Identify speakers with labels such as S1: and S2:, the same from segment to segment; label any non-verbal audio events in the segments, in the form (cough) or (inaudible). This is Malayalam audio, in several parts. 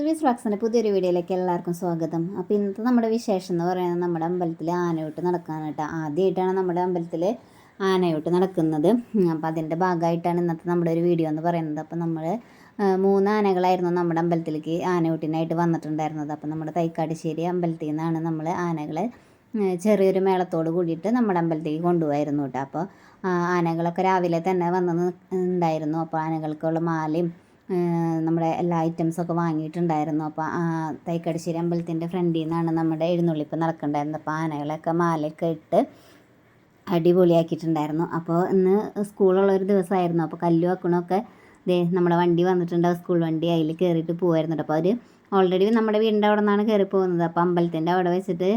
S1: സുവീസ് ഫ്ലക്സിന്റെ പുതിയൊരു വീഡിയോയിലേക്ക് എല്ലാവർക്കും സ്വാഗതം. അപ്പോൾ ഇന്നത്തെ നമ്മുടെ വിശേഷം എന്ന് പറയുന്നത് നമ്മുടെ അമ്പലത്തിൽ ആനയൂട്ട് നടക്കാനായിട്ട് ആദ്യമായിട്ടാണ് നമ്മുടെ അമ്പലത്തിൽ ആനയൂട്ട് നടക്കുന്നത്. അപ്പോൾ അതിന്റെ ഭാഗമായിട്ടാണ് ഇന്നത്തെ നമ്മുടെ ഒരു വീഡിയോ എന്ന് പറയുന്നത്. അപ്പോൾ നമ്മൾ മൂന്ന് ആനകളായിരുന്നു നമ്മുടെ അമ്പലത്തിലേക്ക് ആനയൂട്ടിനായിട്ട് വന്നിട്ടുണ്ടായിരുന്നത്. അപ്പോൾ നമ്മുടെ തൈക്കാടിശ്ശേരി അമ്പലത്തിൽ നിന്നാണ് നമ്മൾ ആനകളെ ചെറിയൊരു മേളത്തോട് കൂടിയിട്ട് നമ്മുടെ അമ്പലത്തേക്ക് കൊണ്ടുപോയിരുന്നു കേട്ടോ. അപ്പോൾ ആനകളൊക്കെ രാവിലെ തന്നെ വന്ന് ഉണ്ടായിരുന്നു. അപ്പോൾ ആനകൾക്കുള്ള മാലയും നമ്മുടെ എല്ലാ ഐറ്റംസൊക്കെ വാങ്ങിയിട്ടുണ്ടായിരുന്നു. അപ്പോൾ തൈക്കടശ്ശേരി അമ്പലത്തിന്റെ ഫ്രണ്ടിൽ നിന്നാണ് നമ്മുടെ എഴുന്നള്ളിപ്പ് നടക്കണ്ടായിരുന്നത്. അപ്പോൾ ആനകളൊക്കെ മാലയൊക്കെ ഇട്ട് അടിപൊളിയാക്കിയിട്ടുണ്ടായിരുന്നു. അപ്പോൾ ഇന്ന് സ്കൂളുള്ള ഒരു ദിവസമായിരുന്നു. അപ്പോൾ കല്ലു വെക്കണമൊക്കെ ദേ നമ്മുടെ വണ്ടി വന്നിട്ടുണ്ട്. സ്കൂൾ വണ്ടി അതിൽ കയറിയിട്ട് പോകുമായിരുന്നു അപ്പോൾ അവർ ഓൾറെഡി നമ്മുടെ വീടിന്റെ അവിടെ നിന്നാണ് കയറി പോകുന്നത്. അപ്പോൾ അമ്പലത്തിന്റെ അവിടെ വെച്ചിട്ട്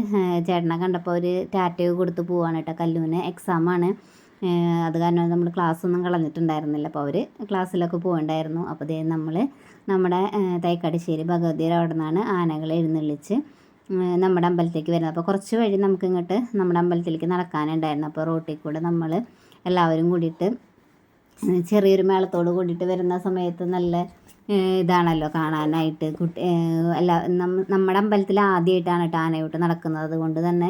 S1: ചേട്ടനെ കണ്ടപ്പോൾ ഒരു ടാറ്റയൊക്കെ കൊടുത്ത് പോവാണ് കേട്ടോ. കല്ലുവിന് എക്സാമാണ് അത് കാരണം നമ്മൾ ക്ലാസ്സൊന്നും കളഞ്ഞിട്ടുണ്ടായിരുന്നില്ല. അപ്പോൾ അവർ ക്ലാസ്സിലൊക്കെ പോകണ്ടായിരുന്നു. അപ്പോൾ ദേ നമ്മൾ നമ്മുടെ തൈക്കാടിശ്ശേരി ഭഗവതിയുടെ അവിടെ നിന്നാണ് ആനകളെ എഴുന്നള്ളിച്ച് നമ്മുടെ അമ്പലത്തിലേക്ക് വരുന്നത്. അപ്പോൾ കുറച്ച് വഴി നമുക്ക് ഇങ്ങോട്ട് നമ്മുടെ അമ്പലത്തിലേക്ക് നടക്കാനുണ്ടായിരുന്നു. അപ്പോൾ റോട്ടിൽ കൂടെ നമ്മൾ എല്ലാവരും കൂടിയിട്ട് ചെറിയൊരു മേളത്തോട് കൂടിയിട്ട് വരുന്ന സമയത്ത് നല്ല ഇതാണല്ലോ കാണാനായിട്ട് കുട്ടി എല്ലാ നമ്മ- നമ്മുടെ അമ്പലത്തിൽ ആദ്യമായിട്ടാണ് ആനയൂട്ട് നടക്കുന്നത്. അതുകൊണ്ട് തന്നെ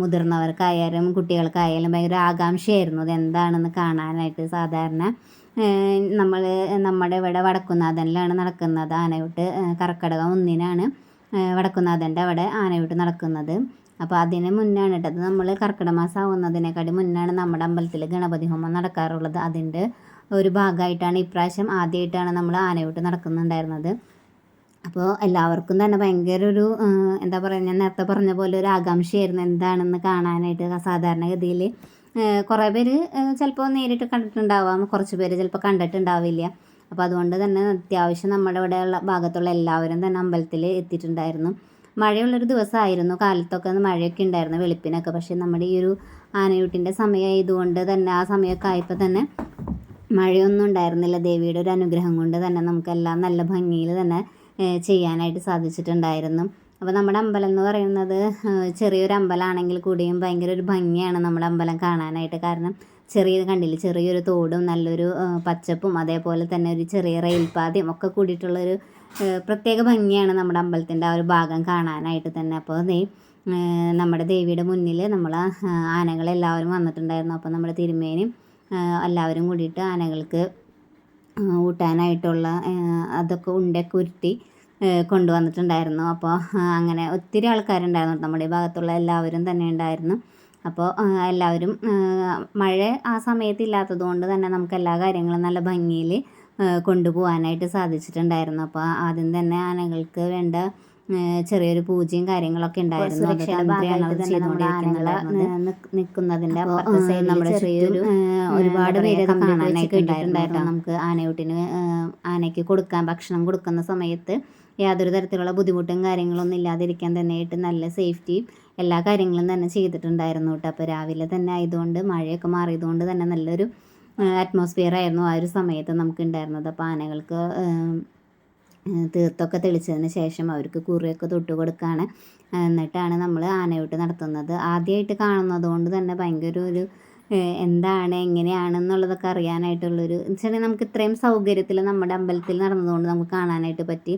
S1: മുതിർന്നവർക്കായാലും കുട്ടികൾക്കായാലും ഭയങ്കര ആകാംക്ഷയായിരുന്നു. അത് എന്താണെന്ന് കാണാനായിട്ട് സാധാരണ നമ്മൾ നമ്മുടെ ഇവിടെ വടക്കുന്നാഥനിലാണ് നടക്കുന്നത്. ആനയൂട്ട് കർക്കിടകം ഒന്നിനാണ് വടക്കുന്നാഥന്റെ അവിടെ ആനയൂട്ട് നടക്കുന്നത്. അപ്പോൾ അതിന് മുന്നാണ് കേട്ടത് നമ്മൾ കർക്കിടക മാസം ആവുന്നതിനേക്കാട്ടി മുന്നാണ് നമ്മുടെ അമ്പലത്തിൽ ഗണപതി ഹോമം നടക്കാറുള്ളത്. അതിന്റെ ഒരു ഭാഗമായിട്ടാണ് ഇപ്രാവശ്യം ആദ്യമായിട്ടാണ് നമ്മൾ ആനയൂട്ട് നടക്കുന്നുണ്ടായിരുന്നത്. അപ്പോൾ എല്ലാവർക്കും തന്നെ ഭയങ്കര ഒരു എന്താ പറയുക ഞാൻ നേരത്തെ പറഞ്ഞ പോലെ ഒരു ആകാംക്ഷയായിരുന്നു എന്താണെന്ന് കാണാനായിട്ട് സാധാരണഗതിയിൽ. കുറേ പേര് ചിലപ്പോൾ നേരിട്ട് കണ്ടിട്ടുണ്ടാവാം കുറച്ച് പേര് ചിലപ്പോൾ കണ്ടിട്ടുണ്ടാവില്ല. അപ്പോൾ അതുകൊണ്ട് തന്നെ അത്യാവശ്യം നമ്മുടെ ഇവിടെയുള്ള ഭാഗത്തുള്ള എല്ലാവരും തന്നെ അമ്പലത്തിൽ എത്തിയിട്ടുണ്ടായിരുന്നു. മഴയുള്ളൊരു ദിവസമായിരുന്നു കാലത്തൊക്കെ മഴയൊക്കെ ഉണ്ടായിരുന്നു വെളുപ്പിനൊക്കെ. പക്ഷേ നമ്മുടെ ഈ ഒരു ആനയൂട്ടിന്റെ സമയമായതുകൊണ്ട് തന്നെ ആ സമയമൊക്കെ ആയപ്പോൾ തന്നെ മഴയൊന്നും ഉണ്ടായിരുന്നില്ല. ദേവിയുടെ ഒരു അനുഗ്രഹം കൊണ്ട് തന്നെ നമുക്കെല്ലാം നല്ല ഭംഗിയിൽ തന്നെ ചെയ്യാനായിട്ട് സാധിച്ചിട്ടുണ്ടായിരുന്നു. അപ്പോൾ നമ്മുടെ അമ്പലം എന്ന് പറയുന്നത് ചെറിയൊരു അമ്പലമാണെങ്കിൽ കൂടിയും ഭയങ്കര ഒരു ഭംഗിയാണ് നമ്മുടെ അമ്പലം കാണാനായിട്ട്. കാരണം ചെറിയ കണ്ടില്ല ചെറിയൊരു തോടും നല്ലൊരു പച്ചപ്പും അതേപോലെ തന്നെ ഒരു ചെറിയ റെയിൽപാതയും ഒക്കെ കൂടിയിട്ടുള്ളൊരു പ്രത്യേക ഭംഗിയാണ് നമ്മുടെ അമ്പലത്തിന്റെ ആ ഒരു ഭാഗം കാണാനായിട്ട് തന്നെ. അപ്പോൾ ദേ നമ്മുടെ ദേവിയുടെ മുന്നിൽ നമ്മൾ ആനകളെല്ലാവരും വന്നിട്ടുണ്ടായിരുന്നു. അപ്പോൾ നമ്മുടെ തിരുമേനും എല്ലാവരും കൂടിയിട്ട് ആനകൾക്ക് ഊട്ടാനായിട്ടുള്ള അതൊക്കെ ഉണ്ടൊക്കെ ഉരുട്ടി കൊണ്ടുവന്നിട്ടുണ്ടായിരുന്നു. അപ്പോൾ അങ്ങനെ ഒത്തിരി ആൾക്കാരുണ്ടായിരുന്നു നമ്മുടെ ഈ ഭാഗത്തുള്ള എല്ലാവരും തന്നെ ഉണ്ടായിരുന്നു. അപ്പോൾ എല്ലാവരും മഴ ആ സമയത്ത് ഇല്ലാത്തത് കൊണ്ട് തന്നെ നമുക്ക് എല്ലാ കാര്യങ്ങളും നല്ല ഭംഗിയിൽ കൊണ്ടുപോകാനായിട്ട് സാധിച്ചിട്ടുണ്ടായിരുന്നു. അപ്പോൾ ആദ്യം തന്നെ ആനകൾക്ക് വേണ്ട ചെറിയൊരു പൂജയും കാര്യങ്ങളൊക്കെ ഉണ്ടായിരുന്നു. അപ്പുറത്തെ നമ്മുടെ ചെറിയൊരു ഒരുപാട് പേര് കാണാനായിട്ട് ഉണ്ടായിരുന്നു നമുക്ക് ആനയൂട്ടിന് ആനയ്ക്ക് കൊടുക്കാൻ ഭക്ഷണം കൊടുക്കുന്ന സമയത്ത് യാതൊരു തരത്തിലുള്ള ബുദ്ധിമുട്ടും കാര്യങ്ങളൊന്നും ഇല്ലാതിരിക്കാൻ തന്നെയായിട്ട് നല്ല സേഫ്റ്റിയും എല്ലാ കാര്യങ്ങളും തന്നെ ചെയ്തിട്ടുണ്ടായിരുന്നു കേട്ടോ. അപ്പോൾ രാവിലെ തന്നെ ആയതുകൊണ്ട് മഴയൊക്കെ മാറിയതുകൊണ്ട് തന്നെ നല്ലൊരു അറ്റ്മോസ്ഫിയർ ആയിരുന്നു ആ ഒരു സമയത്ത് നമുക്ക് ഉണ്ടായിരുന്നത് അപ്പോൾ ആനകൾക്ക് തീർത്തൊക്കെ തെളിച്ചതിന് ശേഷം അവർക്ക് കുറിയൊക്കെ തൊട്ട് കൊടുക്കുകയാണ് എന്നിട്ടാണ് നമ്മൾ ആനയോട്ട് നടത്തുന്നത്. ആദ്യമായിട്ട് കാണുന്നത് കൊണ്ട് തന്നെ ഭയങ്കര ഒരു എന്താണ് എന്താണ് എങ്ങനെയാണെന്നുള്ളതൊക്കെ അറിയാനായിട്ടുള്ളൊരു വെച്ചാൽ നമുക്ക് ഇത്രയും സൗകര്യത്തിൽ നമ്മുടെ അമ്പലത്തിൽ നടന്നതുകൊണ്ട് നമുക്ക് കാണാനായിട്ട് പറ്റി.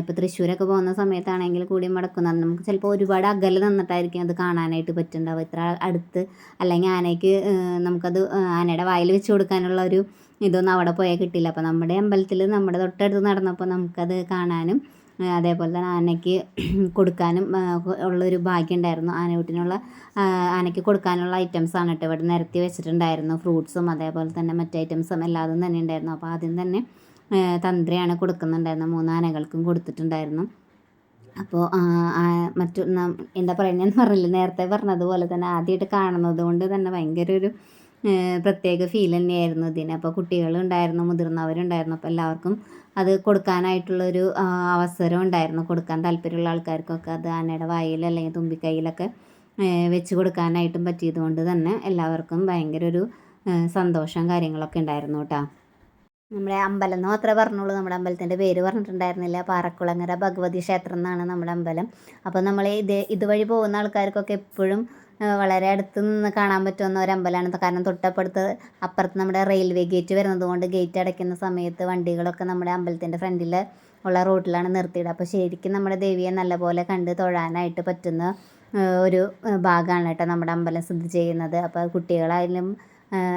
S1: ഇപ്പോൾ തൃശ്ശൂരൊക്കെ പോകുന്ന സമയത്താണെങ്കിൽ കൂടി മടക്കുന്നത് നമുക്ക് ചിലപ്പോൾ ഒരുപാട് അകലെ നിന്നിട്ടായിരിക്കും അത് കാണാനായിട്ട് പറ്റുന്നുണ്ടാവുക ഇത്ര അടുത്ത് അല്ലെങ്കിൽ ആനയ്ക്ക് നമുക്കത് ആനയുടെ വായിൽ വെച്ച് കൊടുക്കാനുള്ള ഒരു ഇതൊന്നും അവിടെ പോയാൽ കിട്ടില്ല. അപ്പോൾ നമ്മുടെ അമ്പലത്തിൽ നമ്മുടെ തൊട്ടടുത്ത് നടന്നപ്പോൾ നമുക്കത് കാണാനും അതേപോലെ തന്നെ ആനയ്ക്ക് (clears throat) കൊടുക്കാനും ഉള്ളൊരു ഭാഗ്യം ഉണ്ടായിരുന്നു. ആനയൂട്ടിനുള്ള ആനയ്ക്ക് കൊടുക്കാനുള്ള ഐറ്റംസാണ് കേട്ടോ ഇവിടെ നിരത്തി വെച്ചിട്ടുണ്ടായിരുന്നു ഫ്രൂട്ട്സും അതേപോലെ തന്നെ മറ്റ് ഐറ്റംസും എല്ലാതും തന്നെ ഉണ്ടായിരുന്നു. അപ്പോൾ ആദ്യം തന്നെ തന്ത്രിയാണ് കൊടുക്കുന്നുണ്ടായിരുന്നത് മൂന്നാനകൾക്കും കൊടുത്തിട്ടുണ്ടായിരുന്നു. അപ്പോൾ മറ്റു എന്താ പറയുക പറഞ്ഞില്ല? നേരത്തെ പറഞ്ഞതുപോലെ തന്നെ ആദ്യമായിട്ട് കാണുന്നത് കൊണ്ട് തന്നെ ഭയങ്കര ഒരു പ്രത്യേക ഫീൽ തന്നെയായിരുന്നു ഇതിന്. അപ്പോൾ കുട്ടികളുണ്ടായിരുന്നു മുതിർന്നവരുണ്ടായിരുന്നു. അപ്പോൾ എല്ലാവർക്കും അത് കൊടുക്കാനായിട്ടുള്ളൊരു അവസരം ഉണ്ടായിരുന്നു. കൊടുക്കാൻ താല്പര്യമുള്ള ആൾക്കാർക്കൊക്കെ അത് ആനയുടെ വായിൽ അല്ലെങ്കിൽ തുമ്പിക്കൈയിലൊക്കെ വെച്ച് കൊടുക്കാനായിട്ടും പറ്റിയത് കൊണ്ട് തന്നെ എല്ലാവർക്കും ഭയങ്കര ഒരു സന്തോഷം കാര്യങ്ങളൊക്കെ ഉണ്ടായിരുന്നു കേട്ടോ. നമ്മുടെ അമ്പലം എന്ന് മാത്രമേ പറഞ്ഞുള്ളൂ. നമ്മുടെ അമ്പലത്തിന്റെ പേര് പറഞ്ഞിട്ടുണ്ടായിരുന്നില്ല. പാറക്കുളങ്ങര ഭഗവതി ക്ഷേത്രം എന്നാണ് നമ്മുടെ അമ്പലം. അപ്പോൾ നമ്മൾ ഇത് ഇതുവഴി പോകുന്ന ആൾക്കാർക്കൊക്കെ എപ്പോഴും വളരെ അടുത്ത് നിന്ന് കാണാൻ പറ്റുന്ന ഒരു അമ്പലമാണ്. കാരണം തൊട്ടപ്പുറത്ത് അപ്പുറത്ത് നമ്മുടെ റെയിൽവേ ഗേറ്റ് വരുന്നത് കൊണ്ട് ഗേറ്റ് അടയ്ക്കുന്ന സമയത്ത് വണ്ടികളൊക്കെ നമ്മുടെ അമ്പലത്തിന്റെ ഫ്രണ്ടിൽ ഉള്ള റോട്ടിലാണ് നിർത്തിയത് അപ്പോൾ ശരിക്കും നമ്മുടെ ദേവിയെ നല്ലപോലെ കണ്ട് തൊഴാനായിട്ട് പറ്റുന്ന ഒരു ഭാഗമാണ് കേട്ടോ നമ്മുടെ അമ്പലം സ്ഥിതി ചെയ്യുന്നത്. അപ്പോൾ കുട്ടികളായാലും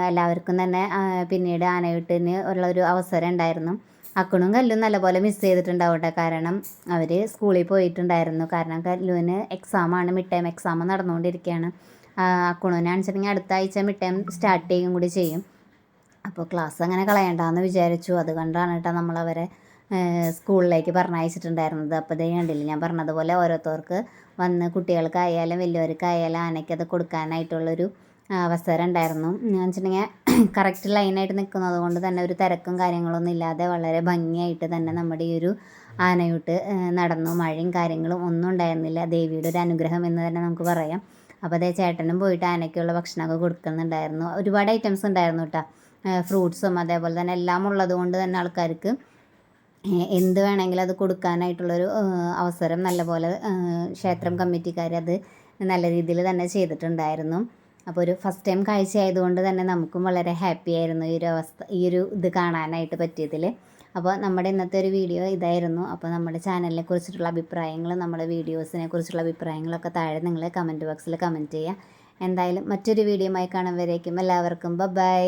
S1: എല്ലാവർക്കും തന്നെ പിന്നീട് ആനയൂട്ടിന് ഉള്ള ഒരു അവസരം ഉണ്ടായിരുന്നു. അക്കണും കല്ലും നല്ലപോലെ മിസ് ചെയ്തിട്ടുണ്ടാവട്ടെ. കാരണം അവർ സ്കൂളിൽ പോയിട്ടുണ്ടായിരുന്നു. കാരണം കല്ലുവിന് എക്സാമാണ് മിഡ് ടൈം എക്സാം നടന്നുകൊണ്ടിരിക്കുകയാണ്. അക്കുണുവിനാണെന്നുവെച്ചിട്ടുണ്ടെങ്കിൽ അടുത്ത ആഴ്ച മിഡ് ടൈം സ്റ്റാർട്ട് ചെയ്യും കൂടി ചെയ്യും. അപ്പോൾ ക്ലാസ് അങ്ങനെ കളയണ്ടെന്ന് വിചാരിച്ചു. അതുകൊണ്ടാണ് കേട്ടോ നമ്മളവരെ സ്കൂളിലേക്ക് പറഞ്ഞയച്ചിട്ടുണ്ടായിരുന്നത് അപ്പോൾ ഇതേ കണ്ടില്ല ഞാൻ പറഞ്ഞതുപോലെ ഓരോരുത്തർക്ക് വന്ന് കുട്ടികൾക്കായാലും വലിയവർക്കായാലും ആനയ്ക്കത് കൊടുക്കാനായിട്ടുള്ളൊരു അവസരം ഉണ്ടായിരുന്നു എന്ന് വെച്ചിട്ടുണ്ടെങ്കിൽ കറക്റ്റ് ലൈനായിട്ട് നിൽക്കുന്നത് കൊണ്ട് തന്നെ ഒരു തിരക്കും കാര്യങ്ങളൊന്നും ഇല്ലാതെ വളരെ ഭംഗിയായിട്ട് തന്നെ നമ്മുടെ ഈ ഒരു ആനയൂട്ട് നടന്നു. മഴയും കാര്യങ്ങളും ഒന്നും ഉണ്ടായിരുന്നില്ല. ദേവിയുടെ ഒരു അനുഗ്രഹം എന്ന് തന്നെ നമുക്ക് പറയാം. അപ്പോൾ അതേ ചേട്ടനും പോയിട്ട് ആനയ്ക്കുള്ള ഭക്ഷണമൊക്കെ കൊടുക്കുന്നുണ്ടായിരുന്നു. ഒരുപാട് ഐറ്റംസ് ഉണ്ടായിരുന്നു കേട്ടോ ഫ്രൂട്ട്സും അതേപോലെ തന്നെ എല്ലാം ഉള്ളത് കൊണ്ട് തന്നെ ആൾക്കാർക്ക് എന്ത് വേണമെങ്കിലും അത് കൊടുക്കാനായിട്ടുള്ളൊരു അവസരം നല്ലപോലെ ക്ഷേത്രം കമ്മിറ്റിക്കാർ അത് നല്ല രീതിയിൽ തന്നെ ചെയ്തിട്ടുണ്ടായിരുന്നു. അപ്പോൾ ഒരു ഫസ്റ്റ് ടൈം കാഴ്ച ആയതുകൊണ്ട് തന്നെ നമുക്കും വളരെ ഹാപ്പി ആയിരുന്നു ഈ ഒരു അവസ്ഥ ഈ ഒരു ഇത് കാണാനായിട്ട് പറ്റിയതിൽ അപ്പോൾ നമ്മുടെ ഇന്നത്തെ ഒരു വീഡിയോ ഇതായിരുന്നു. അപ്പോൾ നമ്മുടെ ചാനലിനെ കുറിച്ചിട്ടുള്ള അഭിപ്രായങ്ങൾ നമ്മുടെ വീഡിയോസിനെ കുറിച്ചുള്ള അഭിപ്രായങ്ങളൊക്കെ താഴെ നിങ്ങൾ കമന്റ് ബോക്സിൽ കമന്റ് ചെയ്യുക എന്തായാലും മറ്റൊരു വീഡിയോ വീഡിയോയുമായി കാണുമ്പോഴേക്കും എല്ലാവർക്കും ബൈ